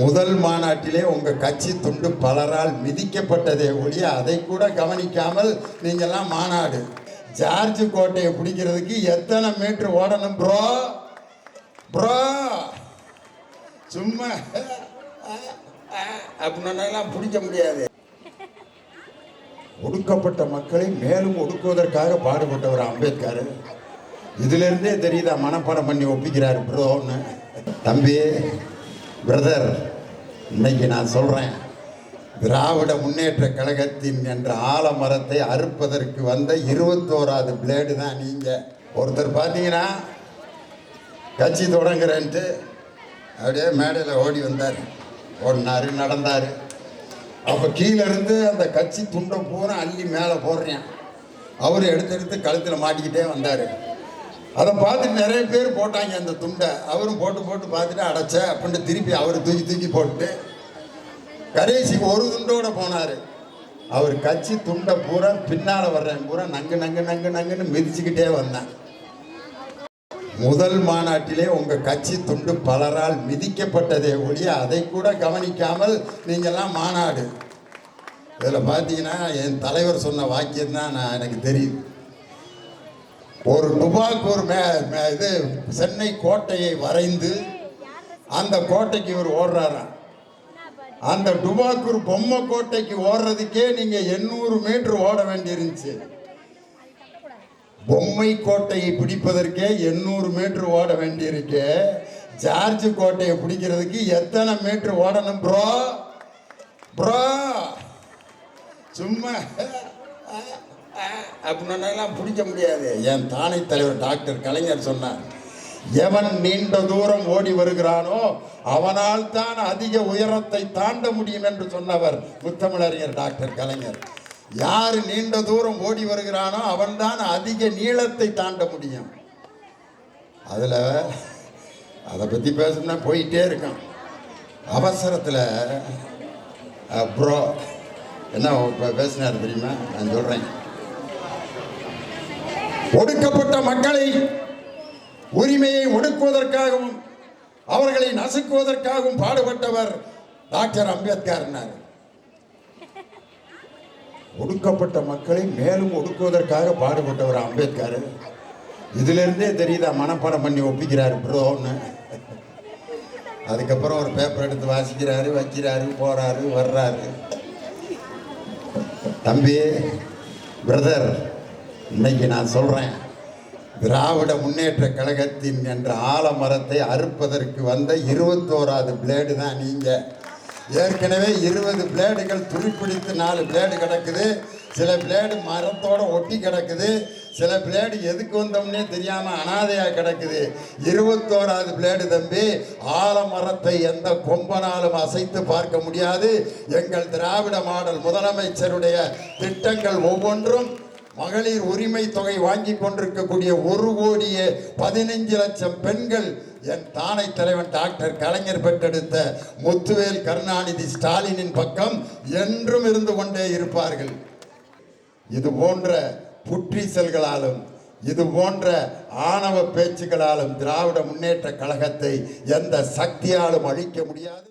முதல் மாநாட்டிலே உங்கள் கட்சி துண்டு பலரால் மிதிக்கப்பட்டதே ஒழிய அதை கூட கவனிக்காமல் நீங்கள்லாம் மாநாடு. ஜார்ஜ் கோட்டையை பிடிக்கிறதுக்கு எத்தனை மீட்டர் ஓடணும் ப்ரோ ப்ரோ சும்மா. அப்படின்னெல்லாம் பிடிக்க முடியாது. ஒடுக்கப்பட்ட மக்களை மேலும் ஒடுக்குவதற்காக பாடுபட்டவர் அம்பேத்கர். இதிலிருந்தே தெரியுதா மனப்பாடம் பண்ணி ஒப்பிக்கிறார் ப்ரோன்னு தம்பி பிரதர் இன்னைக்கு நான் சொல்கிறேன் திராவிட முன்னேற்ற கழகத்தின் என்ற ஆலமரத்தை அறுப்பதற்கு வந்த இருபத்தோராது பிளேடு தான் நீங்கள் ஒருத்தர் பார்த்தீங்கன்னா கட்சி தொடங்குறேன்ட்டு அப்படியே மேடையில் ஓடி வந்தார். ஓடினாரு நடந்தார். அப்போ கீழே இருந்து அந்த கட்சி துண்டை பூரா அள்ளி மேலே போடுறேன். அவர் எடுத்து எடுத்து கழுத்தில் மாட்டிக்கிட்டே வந்தார். அதை பார்த்துட்டு நிறைய பேர் போட்டாங்க அந்த துண்டை. அவரும் போட்டு போட்டு பார்த்துட்டு அடைச்ச அப்படின்ட்டு திருப்பி அவர் தூக்கி தூக்கி போட்டு கடைசிக்கு ஒரு துண்டோட போனார். அவர் கட்சி துண்டை பூரா பின்னால் வர்றேன். பூரா நங்கு நங்கு நங்கு நங்குன்னு மிதிச்சுக்கிட்டே வந்தேன். முதல் மாநாட்டிலே உங்கள் கட்சி துண்டு பலரால் மிதிக்கப்பட்டதே ஒழிய அதை கூட கவனிக்காமல் நீங்கள்லாம் மாநாடு. இதில் பார்த்தீங்கன்னா என் தலைவர் சொன்ன வாக்கியம் தான் நான் எனக்கு தெரியுது. ஒரு டுபாக்கூர் மே மே- இது சென்னை கோட்டையை வரைந்து அந்த கோட்டைக்கு இவர் ஓடுறாராம் அந்த டுபாக்கூர் பொம்மை கோட்டைக்கு ஓடுறதுக்கே நீங்க எண்ணூறு மீட்டர் ஓட வேண்டியிருந்துச்சு. பொம்மை கோட்டையை பிடிப்பதற்கே எண்ணூறு மீட்டர் ஓட வேண்டியிருக்கு. ஜார்ஜ் கோட்டையை பிடிக்கிறதுக்கு எத்தனை மீட்டர் ஓடணும் ப்ரோ ப்ரோ சும்மா. அப்படின்னெல்லாம் பிடிக்க முடியாது. என் தானை தலைவர் டாக்டர் கலைஞர் சொன்னார் எவன் நீண்ட தூரம் ஓடி வருகிறானோ அவனால் தான் அதிக உயரத்தை தாண்ட முடியும் என்று சொன்னவர் முத்தமிழறிஞர் டாக்டர் கலைஞர். யார் நீண்ட தூரம் ஓடி வருகிறானோ அவன்தான் அதிக நீளத்தை தாண்ட முடியும். அதில் அதை பற்றி பேசணும்னா போயிட்டே இருக்கான். அவசரத்தில் ப்ரோ என்ன இப்போ பேசினார் தெரியுமா? நான் சொல்கிறேன் ஒடுக்கப்பட்ட மக்களை உரிமையை ஒடுக்குவதற்காகவும் அவர்களை நசுக்குவதற்காகவும் பாடுபட்டவர் டாக்டர் அம்பேத்கர் ஒடுக்கப்பட்ட மக்களை மேலும் ஒடுக்குவதற்காக பாடுபட்டவர் அம்பேத்கர். இதிலிருந்தே தெரியுதா மனப்பாடம் பண்ணி ஒப்பிக்கிறார் ப்ரோன்னு அதுக்கப்புறம் ஒரு பேப்பர் எடுத்து வாசிக்கிறாரு வைக்கிறாரு போறாரு வர்றாரு. தம்பி பிரதர் இன்னைக்கு நான் சொல்கிறேன் திராவிட முன்னேற்ற கழகத்தின் என்ற ஆலமரத்தை அறுப்பதற்கு வந்த இருபத்தோராது பிளேடு தான் நீங்கள் ஏற்கனவே இருபது பிளேடுகள் துருப்பிடித்து நாலு பிளேடு கிடக்குது. சில பிளேடு மரத்தோட ஒட்டி கிடக்குது. சில பிளேடு எதுக்கு வந்தோம்னே தெரியாமல் அனாதையாக கிடக்குது. இருபத்தோராது பிளேடு தம்பி ஆலமரத்தை எந்த கொம்பனாலும் அசைத்து பார்க்க முடியாது. எங்கள் திராவிட மாடல் முதலமைச்சருடைய திட்டங்கள் ஒவ்வொன்றும் மகளிர் உரிமை தொகை வாங்கி கொண்டிருக்கக்கூடிய ஒரு கோடியே பதினைஞ்சு லட்சம் பெண்கள் என் தானை தலைவன் டாக்டர் கலைஞர் பெற்றெடுத்த முத்துவேல் கருணாநிதி ஸ்டாலினின் பக்கம் என்றும் இருந்து கொண்டே இருப்பார்கள். இது போன்ற புற்றீசல்களாலும் இது போன்ற ஆணவ பேச்சுகளாலும் திராவிட முன்னேற்ற கழகத்தை எந்த சக்தியாலும் அழிக்க முடியாது.